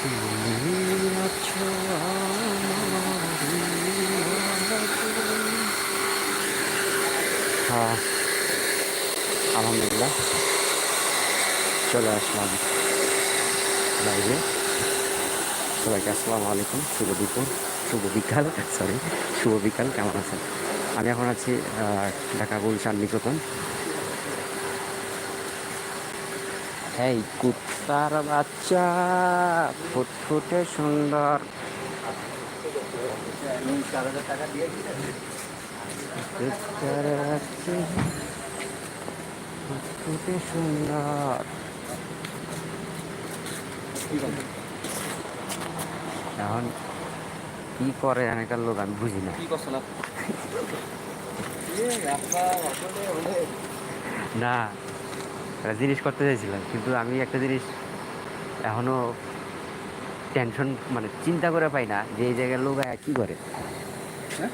হ্যাঁ আলহামদুলিল্লাহ। চলে আসলাম বাইরে। সবাইকে আসসালামু আলাইকুম, শুভ দুপুর, শুভ বিকাল সরি শুভ বিকাল, কেমন আছেন? আমি এখন আছি ঢাকা গুলশান নিকেতন এই কুত্তার বাচ্চা ফুটফুটে সুন্দর। কুত্তার বাচ্চা ফুটফুটে সুন্দর। এখন কি করে এখানকার লোক আমি বুঝি না? না। একটা জিনিস করতে চাইছিলাম কিন্তু আমি একটা জিনিস এখনও টেনশন মানে চিন্তা করে পাই না যে এই জায়গার লোক আয়া কি করে হ্যাঁ?